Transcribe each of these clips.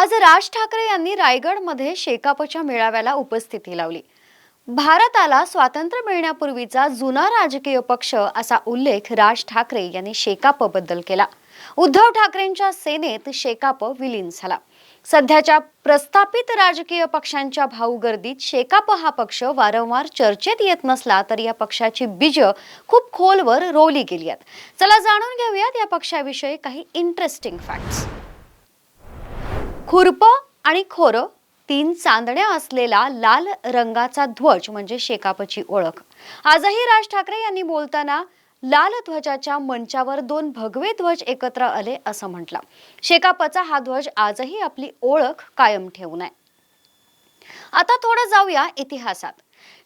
आज राज ठाकरे यांनी रायगडमध्ये शेकापच्या मेळाव्याला उपस्थिती लावली. भारताला स्वातंत्र्य मिळण्यापूर्वीचा जुना राजकीय पक्ष असा उल्लेख राज ठाकरे यांनी शेकापबद्दल केला. उद्धव ठाकरेंच्या सेनेत शेकाप विलीन झाला. सध्याच्या प्रस्थापित राजकीय पक्षांच्या भाऊगर्दीत शेकाप हा पक्ष वारंवार चर्चेत येत नसला तरी या पक्षाची बीज खूप खोलवर रोवली गेली आहेत. चला जाणून घेऊयात या पक्षाविषयी काही इंटरेस्टिंग फॅक्ट्स खुरप आणि खोरं तीन चांदण्या असलेला लाल रंगाचा ध्वज म्हणजे शेकापची ओळख. आजही राज ठाकरे यांनी बोलताना लाल ध्वजाच्या मंचावर दोन भगवे ध्वज एकत्र आले असं म्हटलं. शेकापचा हा ध्वज आजही आपली ओळख कायम ठेवून आहे. आता थोडं जाऊया इतिहासात.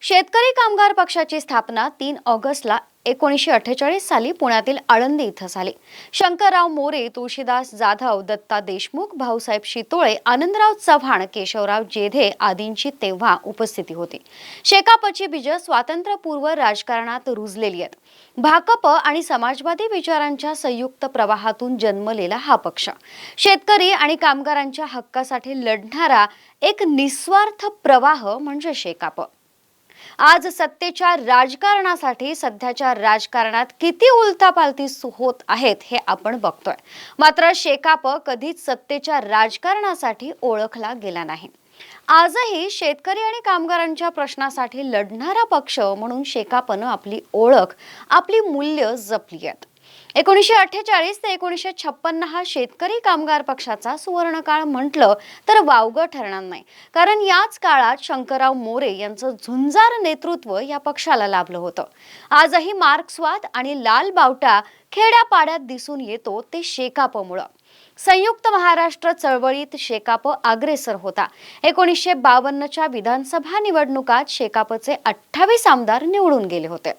शेतकरी कामगार पक्षाची स्थापना तीन ऑगस्टला एकोणीसशे अठ्ठेचाळीस साली पुण्यातील आळंदी इथं झाली. शंकरराव मोरे तुळशीदास जाधव दत्ता देशमुख भाऊसाहेब शितोळे आनंदराव चव्हाण केशवराव जेधे आदींची तेव्हा उपस्थिती होती. शेकापची बीज स्वातंत्र्यपूर्व राजकारणात रुजलेली आहेत. भाकप आणि समाजवादी विचारांच्या संयुक्त प्रवाहातून जन्मलेला हा पक्ष. शेतकरी आणि कामगारांच्या हक्कासाठी लढणारा एक निस्वार्थ प्रवाह म्हणजे शेकाप. आज सत्तेच्या राजकारणासाठी सध्याच्या राजकारणात किती उलथापालथी सु- होत आहेत हे आपण बघतोय. मात्र शेकाप कधीच सत्तेच्या राजकारणासाठी ओळखला गेला नाही. आजही शेतकरी आणि कामगारांच्या प्रश्नासाठी लढणारा पक्ष म्हणून शेकापनं आपली ओळख आपली मूल्य जपली आहेत. एकोणीसशे अठ्ठेचाळीस ते एकोणीसशे छप्पन्न हा शेतकरी कामगार पक्षाचा सुवर्णकाळ म्हटलं तर वावगं ठरणार नाही. कारण याच काळात शंकरराव मोरे यांचं झुंजार नेतृत्व या पक्षाला लाभलं होतं. आजही मार्क्सवाद आणि लाल बावटा खेड्यापाड्यात दिसून येतो ते शेकापमुळं. संयुक्त महाराष्ट्र चळवळीत शेकाप अग्रेसर होता. एकोणीसशे बावन्नच्या विधानसभा निवडणुकात शेकापचे अठ्ठावीस आमदार निवडून गेले होते.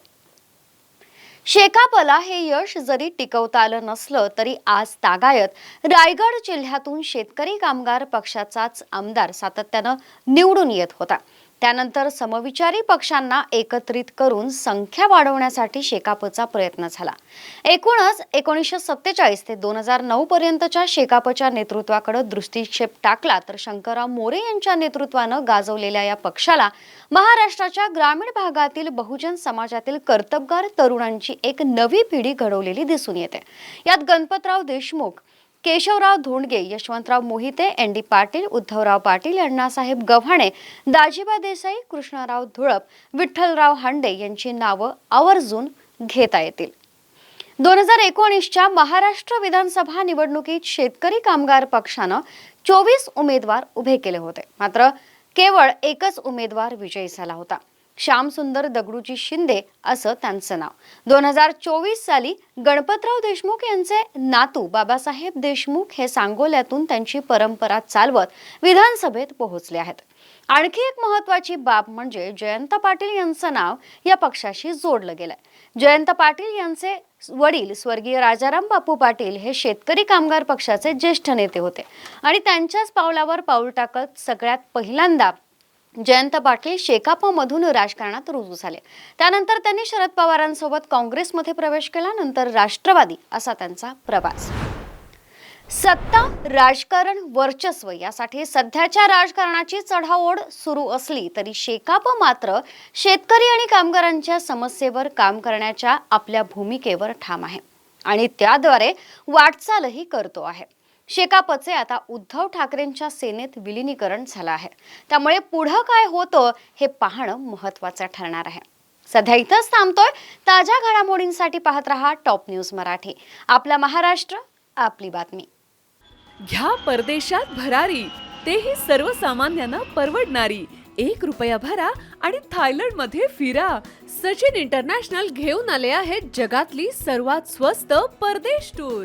शेकापला हे यश जरी टिकवता आलं नसलं तरी आज तागायत. रायगड जिल्ह्यातून शेतकरी कामगार पक्षाचाच आमदार सातत्यानं निवडून येत होता. त्यानंतर समविचारी पक्षांना एकत्रित करून संख्या वाढवण्यासाठी शेकापचा प्रयत्न झाला. एकूणच एकोणीसशे सत्तेचाळीस ते दोन हजार नऊ पर्यंतच्या शेकापच्या नेतृत्वाकडे दृष्टिक्षेप टाकला तर शंकरराव मोरे यांच्या नेतृत्वानं गाजवलेल्या या पक्षाला महाराष्ट्राच्या ग्रामीण भागातील बहुजन समाजातील कर्तबगार तरुणांची एक नवी पिढी घडवलेली दिसून येते. यात गणपतराव देशमुख केशवराव धोंडगे यशवंतराव मोहिते एन डी पाटील उद्धवराव पाटील अण्णासाहेब गव्हाणे दाजीबा देसाई कृष्णराव धुळप विठ्ठलराव हांडे यांची नावं आवर्जून घेता येतील. दोन हजार एकोणीसच्या महाराष्ट्र विधानसभा निवडणुकीत शेतकरी कामगार पक्षानं चोवीस उमेदवार उभे केले होते. मात्र केवळ एकच उमेदवार विजयी झाला होता. श्यामसुंदर दगडूजी शिंदे असं त्यांचं नाव. दोन हजार चोवीस साली गणपतराव देशमुख यांचे नातू बाबासाहेब देशमुख हे सांगोल्यातून त्यांची परंपरा चालवत विधानसभेत पोहोचले आहेत. आणखी एक महत्वाची बाब म्हणजे जयंत पाटील यांचं नाव या पक्षाशी जोडलं गेलंय. जयंत पाटील यांचे वडील स्वर्गीय राजाराम बापू पाटील हे शेतकरी कामगार पक्षाचे ज्येष्ठ नेते होते आणि त्यांच्याच पावलावर पाऊल टाकत सगळ्यात पहिल्यांदा जयंत पाटील शेकापमधून राजकारणात रुजू झाले. त्यानंतर त्यांनी शरद पवारांसोबत काँग्रेसमध्ये प्रवेश केला नंतर राष्ट्रवादी असा त्यांचा प्रवास. सत्ता राजकारण वर्चस्व यासाठी सध्याच्या राजकारणाची चढाओढ सुरू असली तरी शेकाप मात्र शेतकरी आणि कामगारांच्या समस्येवर काम करण्याच्या आपल्या भूमिकेवर ठाम आहे. आणि त्याद्वारे वाटचालही करतो आहे. शेकापचे आता उद्धव ठाकरेंच्या सेनेत विलिनीकरण झालं आहे. त्यामुळे पुढं काय होतं हे पाहणं महत्वाचं ठरणार आहे. सध्या इथंच थांबतोय. ताज्या घडामोडींसाठी पाहत रहा टॉप न्यूज मराठी. आपला महाराष्ट्र आपली बातमी. घ्या परदेशात भरारी. तेही सर्वसामान्यांना परवडणारी. एक रुपया भरा आणि थायलंडमध्ये फिरा. सचिन इंटरनॅशनल घेऊन आले आहेत जगातली सर्वात स्वस्त परदेश टूर.